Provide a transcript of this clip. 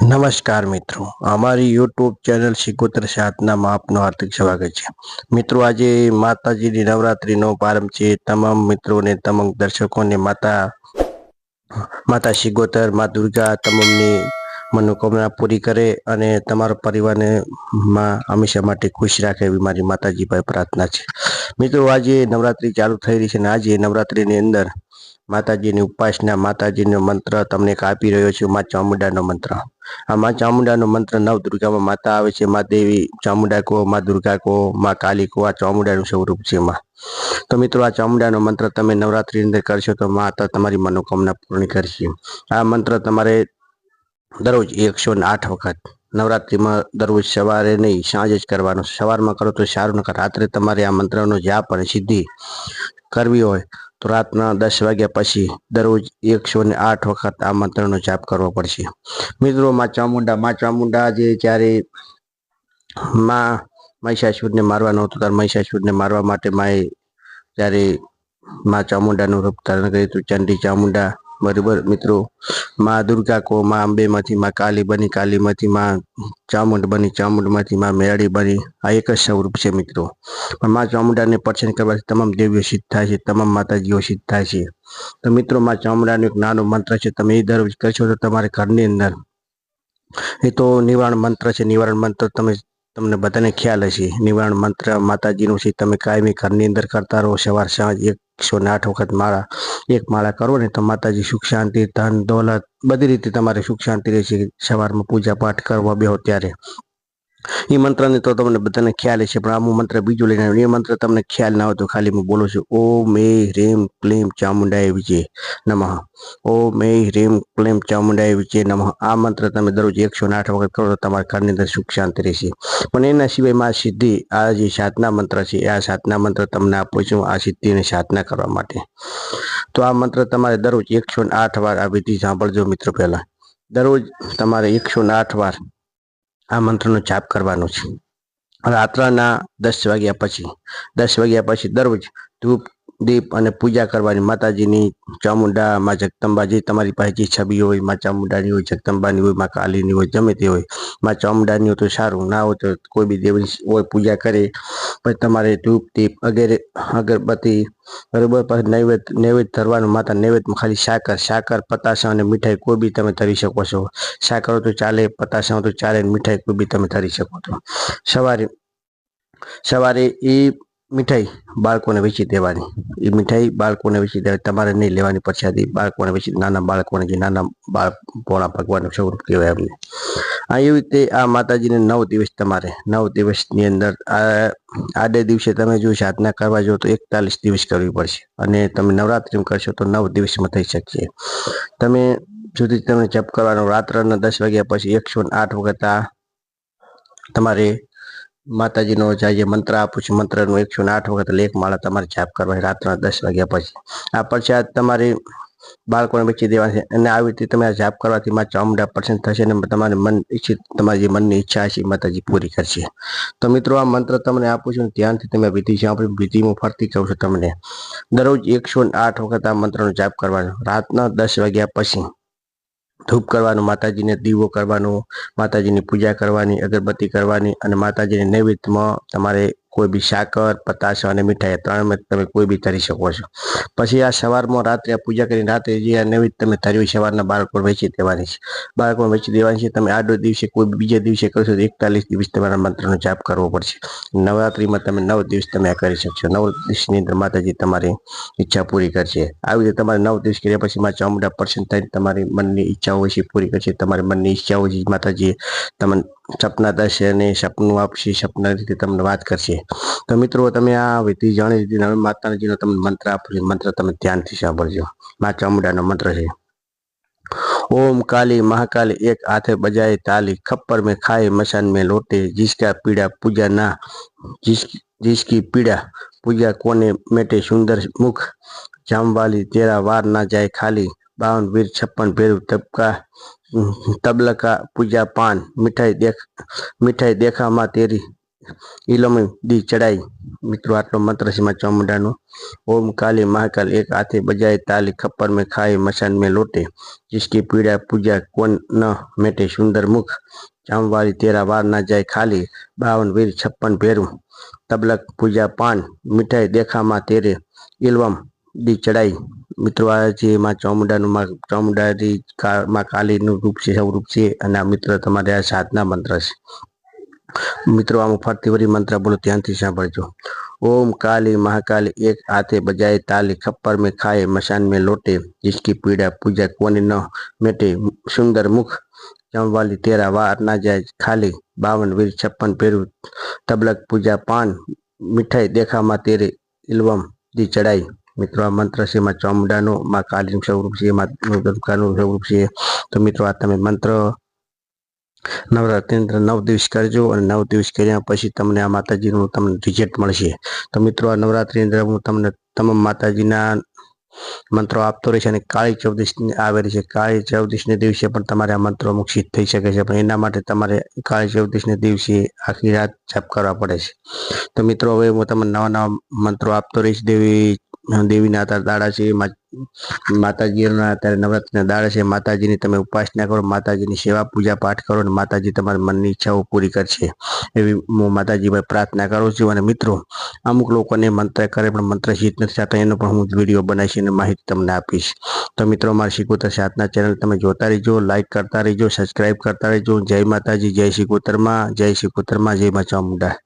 નમસ્કાર મિત્રો. અમારી યુટ્યુબ ચેનલ શિકોતર સાધનામાં આપનું હાર્દિક સ્વાગત છે. મિત્રો, આજે માતાજીની નવરાત્રીનો પ્રારંભ છે. તમામ મિત્રોને, તમામ દર્શકોને માતા માતા શિગોતર મા દુર્ગા તમામની મનોકામના પૂરી કરે અને તમારા પરિવારને માં હંમેશા માટે ખુશ રાખે એવી મારી માતાજી પાસે પ્રાર્થના છે. મિત્રો, આજે નવરાત્રી ચાલુ થઈ રહી છે અને આજે નવરાત્રીની અંદર માતાજીની ઉપાસના, માતાજીનો મંત્ર તમને એક આપી રહ્યો છું, મા ચામુંડાનો મંત્ર. આ મા ચામુંડાનો મંત્ર નવ દુર્ગામાં માતા આવે છે, મા દેવી ચામુંડા કો મા દુર્ગા કો મા કાલી કહો, આ ચામુંડાનું સ્વરૂપ છે માં. તો મિત્રો આ ચામુંડાનો મંત્ર તમે નવરાત્રી અંદર કરશો તો માતા તમારી મનોકામના પૂર્ણ કરશે. આ મંત્ર તમારે દરરોજ એકસો ને આઠ વખત નવરાત્રિમાં દરરોજ સવારે નહીં, સાંજે જ કરવાનો. સવારમાં કરો તો સારું, નકર રાત્રે તમારે આ મંત્રનો જાપ અને સિદ્ધિ કરવી હોય. તો રાતના દસ વાગ્યા પછી દરરોજ એકસો ને આઠ વખત આ મંત્રનો જાપ કરવો પડશે. મિત્રો, માં ચામુંડા માં ચામુંડા જે જ્યારે માં મહિષાસુરને મારવાનો હતો ત્યારે મહિષાસુરને મારવા માટે માએ જ્યારે માં ચામુંડાનું રૂપ ધારણ કર્યું હતું, ચંડી ચામુંડા બરોબર મિત્રો. માં દુર્ગા કો, માં અંબેમાંથી, માં કાલી બની, કાલીમાંથી માં ચામુંડ બની, ચામુંડમાંથી માં મેળી બની. આ એક જ સ્વરૂપ છે મિત્રો. પણ માં ચામુંડાને પર્સન કરવાથી તમામ દેવીઓ સિદ્ધ થાય છે, તમામ માતાજીઓ સિદ્ધ થાય છે. તો મિત્રો, માં ચામુંડાનું એક નાનો મંત્ર છે, તમે એ દરરોજ કરશો તો તમારે ઘરની અંદર એ તો નિવારણ મંત્ર છે, નિવારણ મંત્ર તમે તમને બધાને ખ્યાલ હશે. નિવારણ મંત્ર માતાજીનું છે તમે કાયમી ઘરની અંદર કરતા રહો. સવાર સાંજ એકસો ને આઠ વખત માળા, એક માળા કરો ને તો માતાજી સુખ શાંતિ, ધન, દોલત બધી રીતે તમારે સુખ શાંતિ રહેશે. સવારમાં પૂજા પાઠ કરવા બેહો ત્યારે. એ મંત્રને તો તમને બધાને ખ્યાલ છે પણ આ મંત્ર બીજું લઈને એ મંત્ર તમને ખ્યાલ ના હોય તો ખાલી હું બોલું છું. ઓ મે રેમ ક્લેમ ચામુંડાય વિજય નમઃ. ઓ મે રેમ ક્લેમ ચામુંડાય વિજય નમઃ. આ મંત્ર તમે દરરોજ એકસો આઠ વખત કરો તો તમારા ઘરની અંદર સુખ શાંતિ રહેશે. પણ એના સિવાયમાં સિદ્ધિ આ જે સાધના મંત્ર છે આ સાધના મંત્ર તમને આપું છું, આ સિદ્ધિને સાધના કરવા માટે. તો આ મંત્ર તમારે દરરોજ એકસો આઠ વાર આ વિધિ સાંભળજો મિત્રો પહેલા. દરરોજ તમારે એકસો આઠ વાર આ મંત્રનો જાપ કરવાનો છે. રાત્રના દસ વાગ્યા પછી દસ વાગ્યા પછી દરરોજ ધૂપ દીપ અને પૂજા કરવાની માતાજીની, ચામુંડા, માં જગદંબા જે તમારી પાસે જે છબી હોય, માં ચામુંડાની હોય, જગદંબાની હોય, માં કાલીની હોય, ગમે તે હોય, માં ચામુંડાની હોય તો સારું, ના હોય તો કોઈ બી દેવી હોય પૂજા કરે, પછી તમારે ધૂપ, દીપ વગેરે અગરબત્તી, બરોબર, પછી નૈવેદ્ય નૈવેદ્ય ધરવાનું, માતા નૈવેદ્યમાં ખાલી સાકર સાકર, પતાસા અને મીઠાઈ કોઈ બી તમે ધરી શકો છો. સાકર તો ચાલે, પતાસા તો ચાલે, મીઠાઈ કોઈ બી તમે ધરી શકો છો. સવારે સવારે એ મીઠાઈ બાળકોને વેચી દેવાની. એ મીઠાઈ બાળકોને વેચી દેવાની. તમારે નહીં લેવાની પ્રસાદી. બાળકોને વેચી નાના બાળકોને જે નાના બાળ પોણા ભગવાનનું સ્વરૂપ કહેવાય એમને. આ એવી રીતે આ માતાજીને નવ દિવસ તમારે, નવ દિવસની અંદર આ, આડે દિવસે તમે જો સાધના કરવા જો તો એકતાલીસ દિવસ કરવી પડશે. અને તમે નવરાત્રિમાં કરશો તો નવ દિવસમાં થઈ શકશે. તમે સુધી તમે જપ કરવાનો રાત્રના દસ વાગ્યા પછી એકસો આઠ વખત આ તમારે માતાજીનો જે મંત્ર આપું છું, મંત્રનો એકસો આઠ વખત લેખ માળા તમારે જાપ કરવા રાતના દસ વાગ્યા પછી. આ પ્રસાદ તમારી બાળકોને વેચી દેવા છે અને આવી રીતે તમે આ જાપ કરવાથી માત્ર અમદા પર્સન્ટ થશે અને તમારે મન ઈચ્છિત, તમારી જે મનની ઈચ્છા છે માતાજી પૂરી કરશે. તો મિત્રો આ મંત્ર તમને આપું છું ધ્યાનથી તમે વિધિ સાંભળી વિધિ હું ફરતી કહું છું તમને. દરરોજ એકસો આઠ વખત આ મંત્રનો જાપ કરવાનો. રાતના દસ વાગ્યા પછી. ધૂપ કરવાનું માતાજીને દીવો કરવાનો માતાજીની પૂજા કરવાની અગરબત્તી કરવાની અને માતાજીને નૈવેદ્યમાં તમારે કોઈ બી સાકર પતાશા અને મીઠાઈ ત્રણમાં તમે કોઈ બી ધરી શકો છો. પછી આ સવારમાં રાત્રે પૂજા કરીને રાત્રે જે આ નૈવેદ્ય તમે ધર્યું સવારના બાળકો વેચી દેવાની છે. બાળકો વેચી દેવાની છે. તમે આડો દિવસે કોઈ બીજા દિવસે કરશો તો એકતાલીસ દિવસ તમારા મંત્રનો જાપ કરવો પડશે. નવરાત્રિમાં તમે નવ દિવસ તમે આ કરી શકશો. નવ દિવસની અંદર માતાજી તમારી ઈચ્છા પૂરી કરશે. આવી રીતે તમારે નવ દિવસ કર્યા પછી માં ચામુંડા થઈને તમારી મનની ઈચ્છાઓ છે પૂરી કરશે. તમારી મનની ઈચ્છાઓ છે માતાજી તમને સપના થશે અને સપનું આપશે, સપના રીતે તમને વાત કરશે. તો મિત્રો, તમે આ વિધિ જાણી લીધી હવે માતાજીનો તમને મંત્ર આપશે મંત્ર તમે ધ્યાનથી સાંભળજો. મા ચામુંડાનો મંત્ર છે. ઓમ કાલી મહાકાલી, એક હાથે બજાય તાલી, ખપ્પર મેં ખાય મશાન મેં લોટે, જિસકા પીડા, પૂજા ના જિસકી પીડા, પૂજા કોને મેટે, સુંદર મુખ, જામવાલી, તેરા વાર ના જાય ખાલી, બાવન, વીર, છપ્પન ભેરું ધબકા તબલકા, પૂજા, પાન, મીઠાઈ દેખ, મીઠાઈ દેખામાં તેરી ઇલમ દી ચડાઈ. મિત્રો, આટલો મંત્ર છે ચામુંડાનો. ઓમ કાલી મહાકાલ, એક હાથે બજાય તાલી, ખપ્પર મેં ખાઈ, મશાન મેં લોટે. જિસકી પીડા, પૂજા, કોન ન મેટે, સુંદર મુખ. જામવાળી તેરા વાર ના જાય ખાલી, બાવન વીર, છપ્પન ભેરું. તબલક, પૂજા, પાન, મીઠાઈ દેખામાં તેરે ઇલવમ દી ચડાઈ. મિત્રો આ જે માં ચામુંડાનું માં ચામુંડાની કા- માં કાલીનું રૂપ છે સ્વરૂપ છે અને આ મિત્ર તમારે આ સાધના મંત્ર છે મિત્રો આમાં ફરતી વળી મંત્ર બોલો ધ્યાનથી સાંભળજો ओम काली महाकाली एक हाथे बजाए ताली खप्पर में खाए मशान में लोटे जिसकी पीड़ा पूजा कोने न मेटे सुंदर मुख जमवाली तेरा वार ना जाए खाली बावन वीर छप्पन पेरू तबलक पूजा पान मिठाई देखा માં તેરે ઇલવમ દી ચડાઈ મિત્રો, આ મંત્ર છે એમાં ચામુંડાનો, માં કાલીનું સ્વરૂપ છે, એમાં દુર્ગાનું સ્વરૂપ છે. તો મિત્રો, આ તમે મંત્ર નવરાત્રી નવ દિવસ કરજો અને નવ દિવસ કર્યા પછી તમને આ માતાજીનું તમને રિઝલ્ટ મળશે. તો મિત્રો, આ નવરાત્રી અંદર હું તમને તમામ માતાજીના મંત્રો આપતો રહીશ અને કાળી ચૌદશ આવેલી છે. કાળી ચૌદશને દિવસે પણ તમારે આ મંત્રો મુક્ષિત થઈ શકે છે. પણ એના માટે તમારે કાળી ચૌદશને દિવસે આખી રાત જાપ કરવા પડે છે. તો મિત્રો, હવે હું તમને નવા નવા મંત્રો આપતો રહીશ. દેવી દેવીના અત્યારે દાડા છે માતાજીના અત્યારે નવરાત્રિના દાડા છે. માતાજીની તમે ઉપાસના કરો, માતાજીની સેવા પૂજા પાઠ કરો અને માતાજી તમારી મનની ઈચ્છાઓ પૂરી કરશે. એવી હું માતાજી ભાઈ પ્રાર્થના કરું છું અને મિત્રો, અમુક લોકોને મંત્ર કરે પણ મંત્ર શીત નથી થતા, એનો પણ હું વીડિયો બનાવીશ અને માહિતી તમને આપીશ. તો મિત્રો મારી શિકોતર સાથના ચેનલ તમે જોતા રહેજો લાઇક કરતા રહેજો સબસ્ક્રાઇબ કરતા રહેજો. જય માતાજી, જય શિકોતરમાં જય શિકોતરમાં જય મા ચામુંડા